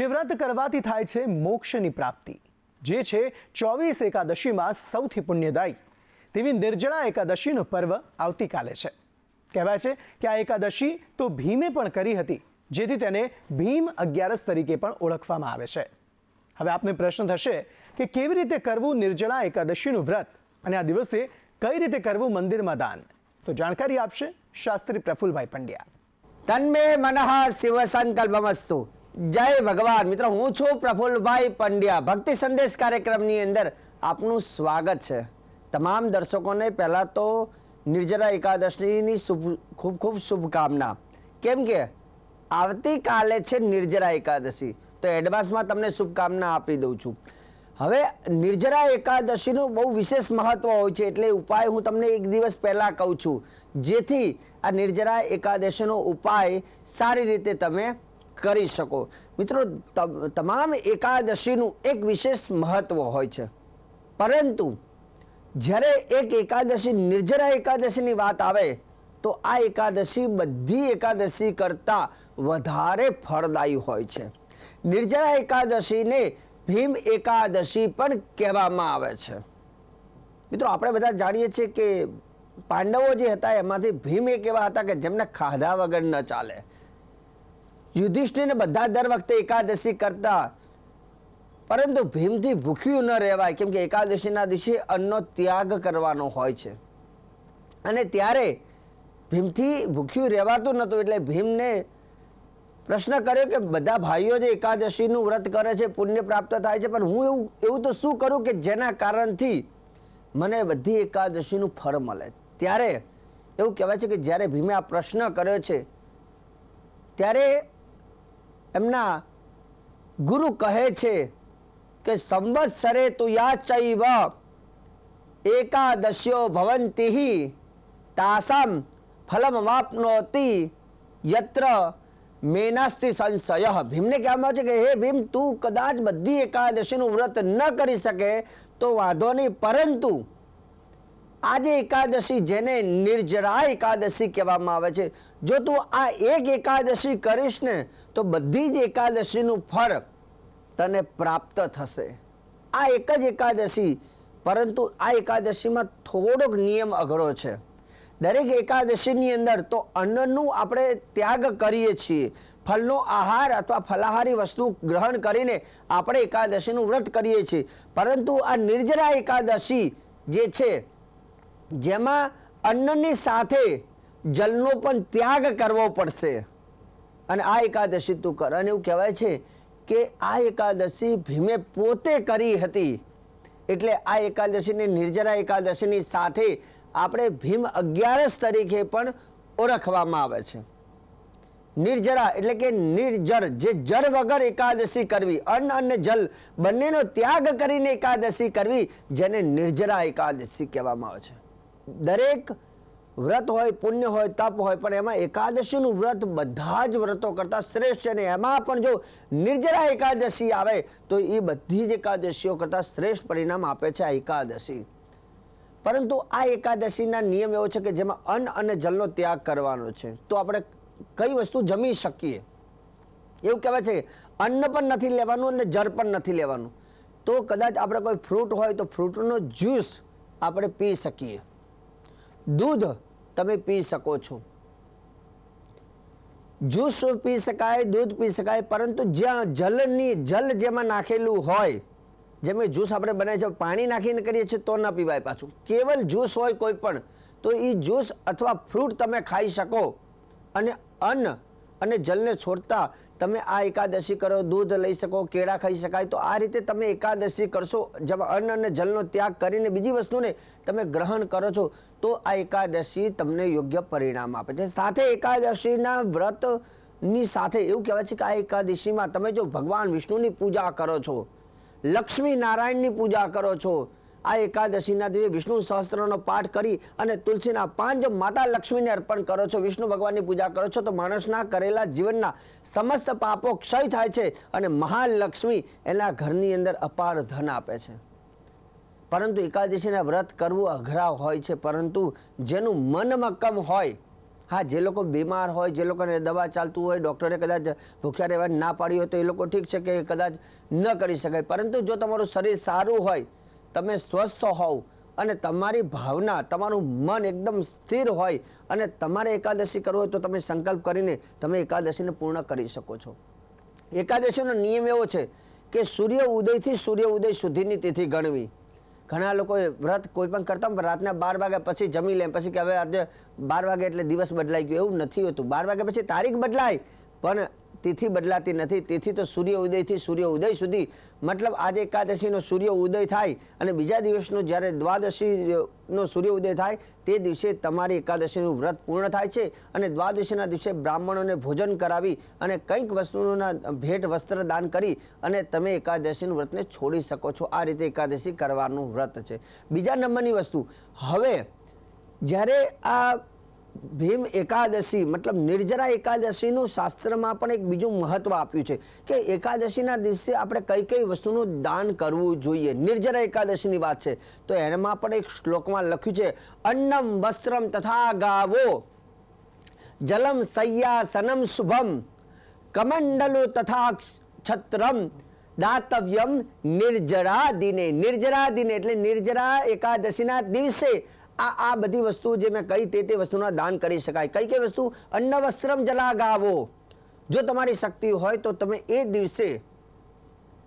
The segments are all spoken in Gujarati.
જે વ્રત કરવાથી થાય છે મોક્ષની પ્રાપ્તિ, જે છે ચોવીસ એકાદશીમાં સૌથી પુણ્યદાયી. તેવી નિર્જળા એકાદશીનું પર્વ આવતીકાલે છે. કહેવાય છે કે આ એકાદશી તો ભીમે પણ કરી હતી, જેથી તેને ભીમ અગિયારસ તરીકે પણ ઓળખવામાં આવે છે. હવે આપને પ્રશ્ન થશે કે કેવી રીતે કરવું નિર્જળા એકાદશીનું વ્રત અને આ દિવસે કઈ રીતે કરવું મંદિરમાં દાન? તો જાણકારી આપશે શાસ્ત્રી પ્રફુલભાઈ પંડ્યા. તન્મે મનઃ શિવ સંકલ્પમસ્તુ. જય ભગવાન. મિત્રો, હું છું પ્રફુલ્લભાઈ પંડ્યા. ભક્તિ સંદેશ કાર્યક્રમની અંદર આપનું સ્વાગત છે. તમામ દર્શકોને પહેલાં તો નિર્જરા એકાદશીની શુભ, ખૂબ ખૂબ શુભકામના. કેમ કે આવતીકાલે છે નિર્જરા એકાદશી. તો એડવાન્સમાં તમને શુભકામના આપી દઉં છું. હવે નિર્જરા એકાદશીનું બહુ વિશેષ મહત્વ હોય છે એટલે ઉપાય હું તમને એક દિવસ પહેલાં કહું છું. જેથી આ નિર્જરા એકાદશીનો ઉપાય સારી રીતે તમે કરી શકો. મિત્રો, તમ- તમામ એકાદશીનું એક વિશેષ મહત્વ હોય છે. પરંતુ, જ્યારે એક એકાદશી નિર્જરા એકાદશીની વાત આવે, તો આ એકાદશી બધી એકાદશી કરતાં વધારે ફળદાયી હોય છે. નિર્જરા એકાદશીને ભીમ એકાદશી પણ કહેવામાં આવે છે. મિત્રો, આપણે બધા જાણીએ છીએ કે પાંડવો જે હતા, એમાંથી ભીમ એક એવા હતા કે જેમને ખાધા વગર ન ચાલે. યુધિષ્ઠિરને બધા દર વખતે એકાદશી કરતા, પરંતુ ભીમથી ભૂખ્યું ન રહેવાય, કેમ કે એકાદશીના દિવસે અન્નનો ત્યાગ કરવાનો હોય છે. અને ત્યારે ભીમથી ભૂખ્યું રહેવાતું નહોતું, એટલે ભીમને પ્રશ્ન કર્યો કે બધા ભાઈઓ જે એકાદશીનું વ્રત કરે છે, પુણ્ય પ્રાપ્ત થાય છે, પણ હું એવું એવું તો શું કરું કે જેના કારણથી મને બધી એકાદશીનું ફળ મળે? ત્યારે એવું કહેવાય છે કે જ્યારે ભીમે આ પ્રશ્ન કર્યો છે, ત્યારે એમના ગુરુ કહે છે કે સંવત્સરે તુ યાચૈવ એકાદશ્યો ભવંતી તાસામ ફલમ વાપનોતિ યત્ર મેનાસ્તિ સંશય। ભીમને કહેવામાં છે કે હે ભીમ, તું કદાચ બધી એકાદશીનું વ્રત ન કરી શકે તો વાંધો નહીં, પરંતુ આજે એકાદશી જેને નિર્જરા એકાદશી કહેવામાં આવે છે. જો તું આ એક એકાદશી કરીશ ને, તો બધી જ એકાદશીનું ફળ તને પ્રાપ્ત થશે. આ એક જ એકાદશી, પરંતુ આ એકાદશીમાં થોડોક નિયમ અઘરો છે. દરેક એકાદશીની અંદર તો અન્નનું આપણે ત્યાગ કરીએ છીએ. ફળનો આહાર અથવા ફલાહારી વસ્તુ ગ્રહણ કરીને આપણે એકાદશીનું વ્રત કરીએ છીએ. પરંતુ આ નિર્જરા એકાદશી જે છે જેમાં અન્નની સાથે જલનો પણ ત્યાગ કરવો પડશે. અને આ એકાદશી તું કર. અને એવું કહેવાય છે કે આ એકાદશી ભીમે પોતે કરી હતી. એટલે આ એકાદશીને નિર્જરા એકાદશીની સાથે આપણે ભીમ અગિયારસ તરીકે પણ ઓળખવામાં આવે છે. નિર્જરા એટલે કે નિર્જર જે જળ વગર એકાદશી કરવી, અન્ન અને જલ બંનેનો ત્યાગ કરીને એકાદશી કરવી, જેને નિર્જરા એકાદશી કહેવામાં આવે છે. દરેક વ્રત હોય, પુણ્ય હોય, તપ હોય, પણ એમાં એકાદશીનું વ્રત બધા જ વ્રતો કરતાં શ્રેષ્ઠ છે. અને એમાં પણ જો નિર્જરા એકાદશી આવે, તો એ બધી જ એકાદશીઓ કરતાં શ્રેષ્ઠ પરિણામ આપે છે આ એકાદશી. પરંતુ આ એકાદશીના નિયમ એવો છે કે જેમાં અન્ન અને જલનો ત્યાગ કરવાનો છે. તો આપણે કઈ વસ્તુ જમી શકીએ? એવું કહેવાય છે, અન્ન પણ નથી લેવાનું અને જળ પણ નથી લેવાનું. તો કદાચ આપણે કોઈ ફ્રૂટ હોય તો ફ્રૂટનો જ્યુસ આપણે પી શકીએ. દૂધ તમે પી શકો છો. જ્યુસ પી શકાય, દૂધ પી શકાય, પરંતુ જ્યાં જલની, જલ જેમાં નાખેલું હોય, જેમ જ્યુસ આપણે બનાવીએ છીએ, પાણી નાખીને કરીએ છીએ, તો ન પીવાય પાછું. કેવલ જ્યુસ હોય કોઈ પણ, તો એ જ્યુસ અથવા ફ્રૂટ તમે ખાઈ શકો. અને અન્ન અને જલને છોડતા તમે આ એકાદશી કરો, દૂધ લઈ શકો, કેળા ખાઈ શકાય, તો આ રીતે તમે એકાદશી કરશો, જેમાં અન્ન અને જલનો ત્યાગ કરીને બીજી વસ્તુને તમે ગ્રહણ કરો છો, તો આ એકાદશી તમને યોગ્ય પરિણામ આપે છે. સાથે એકાદશીના વ્રતની સાથે એવું કહેવાય છે કે આ એકાદશીમાં તમે જો ભગવાન વિષ્ણુની પૂજા કરો છો, લક્ષ્મી નારાયણની પૂજા કરો છો આ એકાદશીના દિવસે વિષ્ણુ સહસ્ત્રનો પાઠ કરી અને તુલસીના પાન જો માતા લક્ષ્મીને અર્પણ કરો છો. વિષ્ણુ ભગવાનની પૂજા કરો છો તો માણસના કરેલા જીવનના સમસ્ત પાપો ક્ષય થાય છે અને મહાલક્ષ્મી એના ઘરની અંદર અપાર ધન આપે છે. પરંતુ એકાદશીના વ્રત કરવું અઘરા હોય છે. પરંતુ જેનું મન મક્કમ હોય, હા, જે લોકો બીમાર હોય, જે લોકોને દવા ચાલતું હોય, ડૉક્ટરે કદાચ ભૂખ્યા રહેવા ના પાડી હોય તો એ લોકો ઠીક છે કે કદાચ ન કરી શકાય. પરંતુ જો તમારું શરીર સારું હોય તમે સ્વસ્થ હોવ અને તમારી ભાવના, તમારું મન એકદમ સ્થિર હોય અને તમારે એકાદશી કરવું હોય તો તમે સંકલ્પ કરીને તમે એકાદશીને પૂર્ણ કરી શકો છો. એકાદશીનો નિયમ એવો છે કે સૂર્ય ઉદયથી સૂર્ય ઉદય સુધીની તિથિ ગણવી. ઘણા લોકો વ્રત કોઈ પણ કરતા રાતના બાર વાગ્યા પછી જમી લે, પછી કે હવે આજે બાર વાગે એટલે દિવસ બદલાઈ ગયો, એવું નથી હોતું. બાર વાગ્યા પછી તારીખ બદલાય, પણ તિથિ બદલાતી નથી. તેથી તો સૂર્ય ઉદયથી સૂર્ય ઉદય સુધી. મતલબ આજે એકાદશીનો સૂર્ય ઉદય થાય અને બીજા દિવસનો જ્યારે દ્વાદશીનો સૂર્ય ઉદય થાય, તે દિવસે તમારી એકાદશીનું વ્રત પૂર્ણ થાય છે અને દ્વાદશીના દિવસે બ્રાહ્મણોને ભોજન કરાવી અને કંઈક વસ્તુઓના ભેટ વસ્ત્ર દાન કરી અને તમે એકાદશીનું વ્રતને છોડી શકો છો. આ રીતે એકાદશી કરવાનું વ્રત છે. બીજા નંબરની વસ્તુ. હવે જ્યારે આ ભીમ એકાદશી, મતલબ નિર્જરા એકાદશીનું શાસ્ત્રમાં પણ એક બીજું મહત્વ આપ્યું છે કે એકાદશીના દિવસે આપણે કઈ કઈ વસ્તુનું દાન કરવું જોઈએ. નિર્જરા એકાદશીની વાત છે. તો એમાં પણ એક શ્લોકમાં લખ્યું છે, અન્નમ વસ્ત્રમ તથા ગાવો, જલમ સય્યાસનમ શુભમ, કમંડલો તથા છત્રમ, દાતવ્યમ નિર્જરા દિને. નિર્જરા દિને એટલે નિર્જરા એકાદશીના દિવસે આ આ બધી વસ્તુ જે મેં કહી તે તે વસ્તુના દાન કરી શકાય. કઈ કઈ વસ્તુ? અન્ન વસ્ત્રમ જલા ગાવો જો તમારી શક્તિ હોય તો તમે એ દિવસે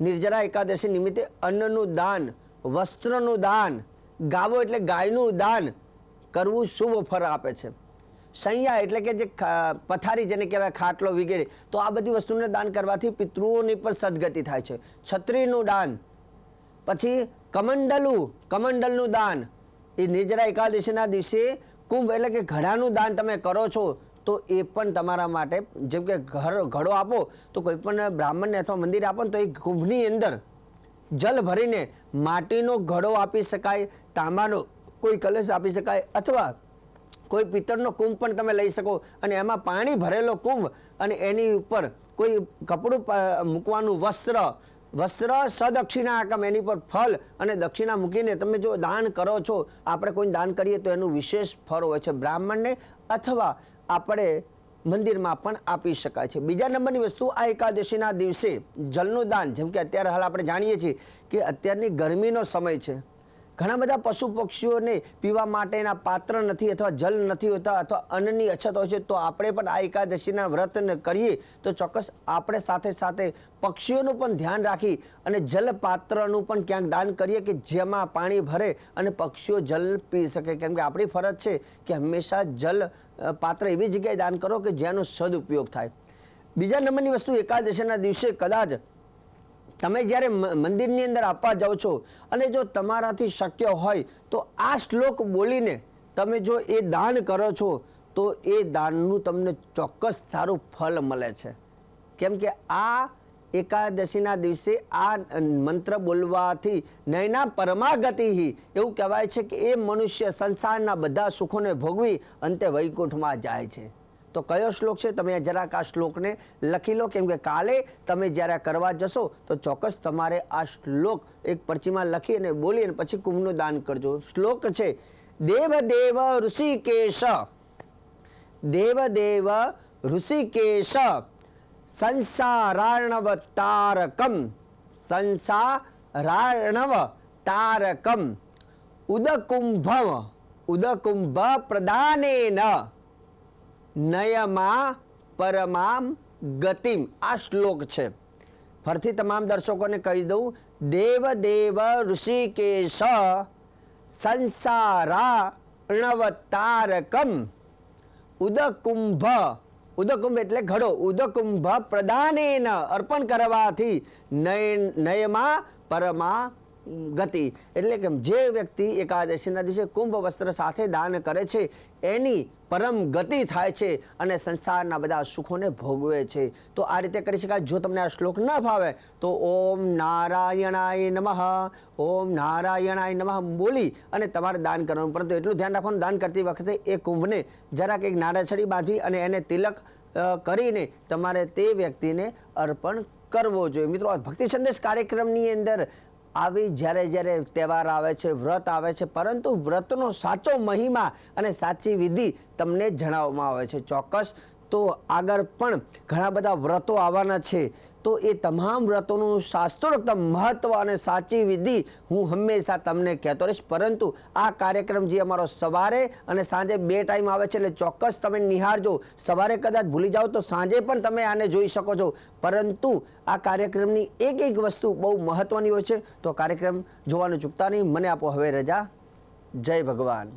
નિર્જરા એકાદશી નિમિત્તે અન્નનું દાન, વસ્ત્રનું દાન, ગાવો એટલે ગાયનું દાન કરવું શુભ ફળ આપે છે. સંયા એટલે કે જે પથારી જેને કહેવાય, ખાટલો વગેરે, તો આ બધી વસ્તુને દાન કરવાથી પિતૃઓની પણ સદગતિ થાય છે. છત્રીનું દાન. પછી કમંડલું, કમંડલનું દાન. એ નિર્જરા એકાદશીના દિવસે કુંભ એટલે કે ઘડાનું દાન તમે કરો છો, તો એ પણ તમારા માટે, જેમ કે ઘર, ઘડો આપો, તો કોઈ પણ બ્રાહ્મણને અથવા મંદિર આપો તો એ કુંભની અંદર જલ ભરીને માટીનો ઘડો આપી શકાય, તાંબાનો કોઈ કલશ આપી શકાય, અથવા કોઈ પિત્તળનો કુંભ પણ તમે લઈ શકો, અને એમાં પાણી ભરેલો કુંભ અને એની ઉપર કોઈ કપડું મૂકવાનું વસ્ત્ર વસ્ત્ર સદક્ષિણા આકમ, એની પર ફળ અને દક્ષિણા મૂકીને તમે જો દાન કરો છો, આપણે કોઈ દાન કરીએ તો એનું વિશેષ ફળ હોય છે બ્રાહ્મણને અથવા આપણે મંદિરમાં પણ આપી શકાય છે. બીજા નંબરની વસ્તુ આ એકાદશીના દિવસે જલનું દાન, જેમ કે અત્યારે હાલ આપણે જાણીએ છીએ કે અત્યારની ગરમીનો સમય છે. ઘણા બધા પશુ પક્ષીઓને પીવા માટેના પાત્ર નથી અથવા જલ નથી હોતા અથવા અન્નની અછત હોય છે, તો આપણે પણ આ એકાદશીના વ્રતને કરીએ. તો ચોક્કસ આપણે સાથે સાથે પક્ષીઓનું પણ ધ્યાન રાખી અને જલ પાત્રનું પણ ક્યાંક દાન કરીએ કે જેમાં પાણી ભરે અને પક્ષીઓ જલ પી શકે. કેમ કે આપણી ફરજ છે કે હંમેશા જલ પાત્ર એવી જગ્યાએ દાન કરો કે જેનો સદુપયોગ થાય. બીજા નંબરની વસ્તુ એકાદશીના દિવસે કદાચ તમે જ્યારે મંદિરની અંદર આપવા જાઓ છો અને જો તમારાથી શક્ય હોય તો આ શ્લોક બોલીને તમે જો એ દાન કરો છો, તો એ દાનનું તમને ચોક્કસ સારું ફળ મળે છે. કેમ કે આ એકાદશીના દિવસે આ મંત્ર બોલવાથી નયના પરમાગતિ એવું કહેવાય છે કે એ મનુષ્ય સંસારના બધા સુખોને ભોગવી અંતે વૈકુંઠમાં જાય છે. તો કયો શ્લોક છે? તમે જરાક આ શ્લોકને લખી લો. કેમ કે કાલે તમે જ્યારે કરવા જશો, તો ચોક્કસ તમારે આ શ્લોક એક પરચીમાં લખી અને બોલી અને પછી કુંભનું દાન કરજો. શ્લોક છે દેવ દેવ ઋષિકેશ દેવ દેવ ઋષિકેશ સંસારાણવ તારકમ સંસારાણવ તારકમ ઉદકુંભમ ઉદકુંભ પ્રદાનેન નયમા પરમામ ગતિમ. આ શ્લોક છે. ફરીથી તમામ દર્શકોને કહી દઉં દેવ દેવ ઋષિકેશ સંસારાર્ણવતારકમ ઉદકુંભ ઉદકુંભ એટલે ઘડો, ઉદકુંભ પ્રદાનેન અર્પણ કરવાથી નય, નયમાં પરમા ગતિ. એટલે કે જે વ્યક્તિ એકાદશીના દિવસે કુંભ વસ્ત્ર સાથે દાન કરે છે, એની પરમ ગતિ થાય છે અને સંસારના બધા સુખોને ભોગવે છે. તો આ રીતે કરી શકાય. જો તમને આ શ્લોક ન ફાવે, તો ઓમ નારાયણાય નમઃ. ઓમ નારાયણાય નમઃ બોલી અને તમારે દાન કરવાનું. પરંતુ એટલું ધ્યાન રાખવાનું, દાન કરતી વખતે એ કુંભને જરાક એક નાડાછડી બાંધી અને એને તિલક કરીને તમારે તે વ્યક્તિને અર્પણ કરવો જોઈએ. મિત્રો ભક્તિ સંદેશ કાર્યક્રમની અંદર આવી જ્યારે જ્યારે તહેવાર આવે છે, વ્રત આવે છે, પરંતુ વ્રતનો સાચો મહિમા અને સાચી વિધિ તમને જણાવવામાં આવે છે. ચોક્કસ તો આગળ પણ ઘણા બધા વ્રતો આવવાના છે. તો એ તમામ વ્રતોનું શાસ્ત્રોક્ત મહત્વ અને સાચી વિધિ હું હંમેશા તમને કહેતો રહીશ. પરંતુ આ કાર્યક્રમ જે અમારો સવારે અને સાંજે બે ટાઈમ આવે છે એટલે ચોક્કસ તમે નિહાળજો. સવારે કદાચ ભૂલી જાઓ તો સાંજે પણ તમે આને જોઈ શકો છો. પરંતુ આ કાર્યક્રમની એક એક વસ્તુ બહુ મહત્વની હોય છે. તો કાર્યક્રમ જોવાનું ચૂકતા નહીં. મને આપો હવે રજા. જય ભગવાન.